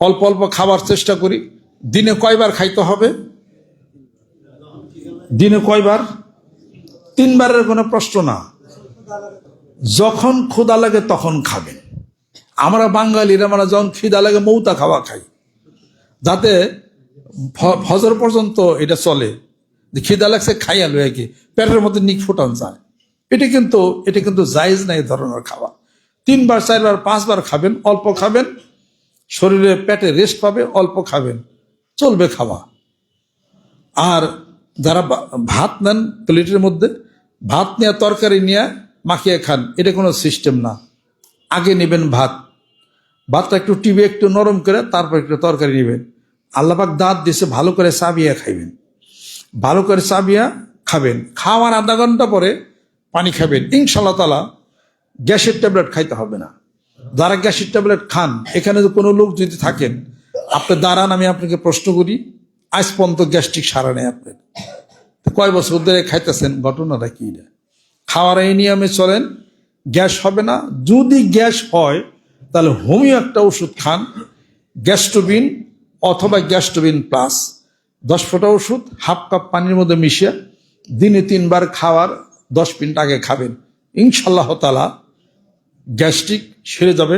অল্প অল্প খাবার চেষ্টা করি। দিনে কয়বার খাইতে হবে? দিনে কয়বার? তিনবারের কোনো প্রশ্ন না। যখন ক্ষুদা লাগে তখন খাবেন। আমরা বাঙালিরা আমরা যখন খিদা লাগে মৌতা খাওয়া খাই। যাতে ফজর পর্যন্ত এটা চলে। খিদা লাগছে খাইয়া লয়ে কি পেটের মধ্যে নিক ফুটান যায়। এটা কিন্তু এটা কিন্তু জায়েজ নাই ধরনের খাওয়া। তিনবার, চারবার, পাঁচবার খাবেন, অল্প খাবেন। শরীরে পেটে রেস্ট পাবে, অল্প খাবেন, চলবে খাওয়া। আর যারা ভাত নেন প্লেটের মধ্যে, ভাত নিয়ে, তরকারি নিয়ে মাখিয়ে খান, এটা কোনো সিস্টেম না। আগে নেবেন ভাত। ভাতটা একটু টিপে, একটু নরম করে তারপর একটু তরকারি নেবেন। আল্লাপাক দাঁত দিছে, ভালো করে চাবিয়া খাইবেন। ভালো করে চাবিয়া খাবেন। খাওয়ার আধা ঘণ্টা পরে পানি খাবেন। ইনশাল্লাহ তালা গ্যাসের ট্যাবলেট খাইতে হবে না। যারা গ্যাসের ট্যাবলেট খান। এখানে যদি কোনো লোক যদি থাকেন, আপনি দাঁড়ান, আমি আপনাকে প্রশ্ন করি, আজ পর্যন্ত গ্যাস্ট্রিক সারা নেই আপনার। কয় বছর ধরে খাইতেছেন, ঘটনাটা কি না খাওয়ার এই নিয়মে চলেন, গ্যাস হবে না। যদি গ্যাস হয়, তাহলে হোমিও একটা ওষুধ খান, গ্যাস্ট্রোবিন অথবা গ্যাস্ট্রোবিন প্লাস। দশ ফোঁটা ওষুধ, হাফ কাপ পানির মধ্যে মিশিয়ে দিনে তিনবার খাওয়ার দশ মিনিট আগে খাবেন। ইনশাল্লাহ তালা গ্যাস্ট্রিক সেরে যাবে।